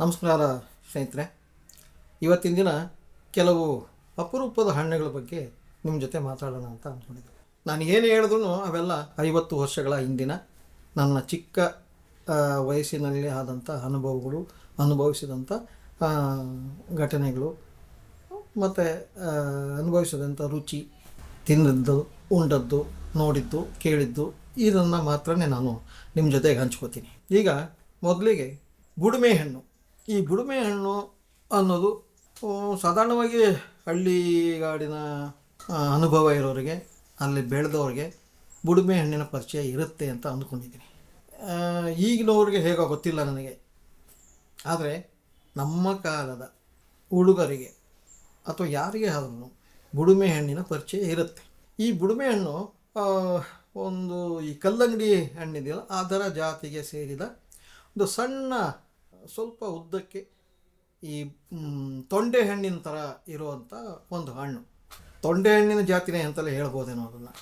ನಮಸ್ಕಾರ ಸ್ನೇಹಿತರೆ. ಇವತ್ತಿನ ದಿನ ಕೆಲವು ಅಪರೂಪದ ಹಣ್ಣುಗಳ ಬಗ್ಗೆ ನಿಮ್ಮ ಜೊತೆ ಮಾತಾಡೋಣ ಅಂತ ಅಂದ್ಕೊಂಡಿದ್ದೆ. ನಾನು ಏನು ಹೇಳಿದ್ರು ಅವೆಲ್ಲ ಐವತ್ತು ವರ್ಷಗಳ ಹಿಂದಿನ ನನ್ನ ಚಿಕ್ಕ ವಯಸ್ಸಿನಲ್ಲಿ ಆದಂಥ ಅನುಭವಗಳು, ಅನುಭವಿಸಿದಂಥ ಘಟನೆಗಳು, ಮತ್ತು ಅನುಭವಿಸಿದಂಥ ರುಚಿ, ತಿಂದದ್ದು, ಉಂಡದ್ದು, ನೋಡಿದ್ದು, ಕೇಳಿದ್ದು, ಇದನ್ನು ಮಾತ್ರನೇ ನಾನು ನಿಮ್ಮ ಜೊತೆಗೆ ಹಂಚ್ಕೋತೀನಿ. ಈಗ ಮೊದಲಿಗೆ ಬುಡುಮೆ ಹಣ್ಣು. ಈ ಬುಡುಮೆ ಹಣ್ಣು ಅನ್ನೋದು ಆ, ಸಾಧಾರಣವಾಗಿ ಹಳ್ಳಿಗಾಡಿನ ಅನುಭವ ಇರೋರಿಗೆ ಅಲ್ಲಿ ಬೆಳೆದವ್ರಿಗೆ ಬುಡುಮೆ ಹಣ್ಣಿನ ಪರಿಚಯ ಇರುತ್ತೆ ಅಂತ ಅಂದ್ಕೊಂಡಿದ್ದೀನಿ. ಆ, ಈಗಿನವ್ರಿಗೆ ಹೇಗೋ ಗೊತ್ತಿಲ್ಲ ನನಗೆ. ಆದರೆ ನಮ್ಮ ಕಾಲದ ಹುಡುಗರಿಗೆ ಅಥವಾ ಯಾರಿಗೆ ಆದ್ರೂ ಬುಡುಮೆ ಹಣ್ಣಿನ ಪರಿಚಯ ಇರುತ್ತೆ. ಈ ಬುಡುಮೆ ಹಣ್ಣು ಒಂದು ಈ ಕಲ್ಲಂಗಡಿ ಹಣ್ಣಿದೆಯಲ್ಲ ಅದರ ಜಾತಿಗೆ ಸೇರಿದ ಒಂದು ಸಣ್ಣ ಸ್ವಲ್ಪ ಉದ್ದಕ್ಕೆ ಈ ತೊಂಡೆ ಹಣ್ಣಿನ ಥರ ಇರುವಂಥ ಒಂದು ಹಣ್ಣು. ತೊಂಡೆ ಹಣ್ಣಿನ ಜಾತಿನೇ ಅಂತಲೇ ಹೇಳ್ಬೋದೇನೋ ಅದನ್ನು.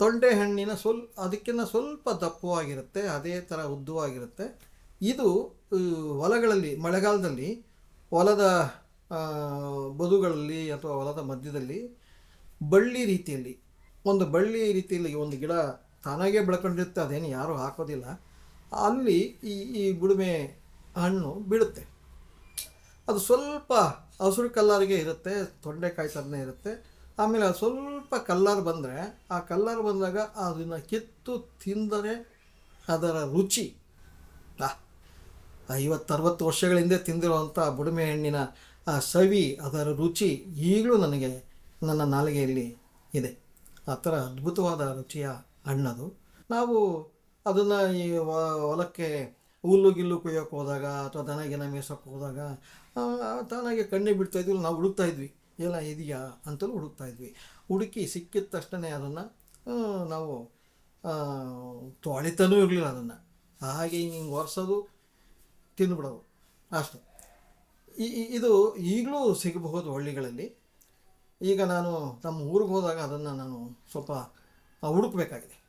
ತೊಂಡೆ ಹಣ್ಣಿನ ಸ್ವಲ್ ಅದಕ್ಕಿಂತ ಸ್ವಲ್ಪ ದಪ್ಪವಾಗಿರುತ್ತೆ, ಅದೇ ಥರ ಉದ್ದವಾಗಿರುತ್ತೆ. ಇದು ಹೊಲಗಳಲ್ಲಿ, ಮಳೆಗಾಲದಲ್ಲಿ ಹೊಲದ ಬದುಗಳಲ್ಲಿ ಅಥವಾ ಹೊಲದ ಮಧ್ಯದಲ್ಲಿ ಬಳ್ಳಿ ರೀತಿಯಲ್ಲಿ, ಒಂದು ಬಳ್ಳಿ ರೀತಿಯಲ್ಲಿ ಒಂದು ಗಿಡ ತಾನಾಗೇ ಬೆಳ್ಕೊಂಡಿರುತ್ತೆ, ಅದೇನು ಯಾರೂ ಹಾಕೋದಿಲ್ಲ. ಅಲ್ಲಿ ಈ ಈ ಬುಡುಮೆ ಹಣ್ಣು ಬಿಡುತ್ತೆ ಅದು ಸ್ವಲ್ಪ ಹಸಿರು ಕಲ್ಲರ್ಗೆ ಇರುತ್ತೆ, ತೊಂಡೆಕಾಯಿ ಥರನೇ ಇರುತ್ತೆ. ಆಮೇಲೆ ಅದು ಸ್ವಲ್ಪ ಕಲ್ಲರ್ ಬಂದರೆ, ಆ ಕಲ್ಲರ್ ಬಂದಾಗ ಅದನ್ನು ಕಿತ್ತು ತಿಂದರೆ ಅದರ ರುಚಿ. ಐವತ್ತರವತ್ತು ವರ್ಷಗಳ ಹಿಂದೆ ತಿಂದಿರುವಂಥ ಬುಡುಮೆ ಹಣ್ಣಿನ, ಆ ಸವಿ, ಅದರ ರುಚಿ ಈಗಲೂ ನನಗೆ ನನ್ನ ನಾಲಿಗೆಯಲ್ಲಿ ಇದೆ. ಆ ಥರ ಅದ್ಭುತವಾದ ರುಚಿಯ ಹಣ್ಣದು. ನಾವು ಅದನ್ನು ಈ ಹೊಲಕ್ಕೆ ಹುಲ್ಲು ಗಿಲ್ಲು ಕೊಯ್ಯೋಕೆ ಹೋದಾಗ ಅಥವಾ ದನ ಗಿನ ಮೇಯ್ಸೋಕೆ ಹೋದಾಗ ತಾನಾಗೆ ಕಣ್ಣಿಗೆ ಬಿಡ್ತಾ ಇದ್ವಿ ನಾವು ಹುಡುಕ್ತಾ ಇದ್ವಿ. ಎಲ್ಲ ಇದೆಯಾ? ಅಂತಲೂ ಹುಡುಕ್ತಾ ಇದ್ವಿ. ಹುಡುಕಿ ಸಿಕ್ಕಿದ ತಕ್ಷಣ ಅದನ್ನು ನಾವು ತೊಳಿತಾನೂ ಇರಲಿಲ್ಲ ಅದನ್ನು. ಹಾಗೆ ಹಿಂಗೆ ಒರೆಸೋದು ತಿಂದುಬಿಡೋದು ಅಷ್ಟೆ. ಈ- ಇದು ಈಗಲೂ ಸಿಗಬಹುದು ಹಳ್ಳಿಗಳಲ್ಲಿ. ಈಗ ನಾನು ನಮ್ಮ ಊರಿಗೆ ಹೋದಾಗ ಅದನ್ನು ನಾನು ಸ್ವಲ್ಪ ಹುಡುಕಬೇಕಾಗಿದೆ.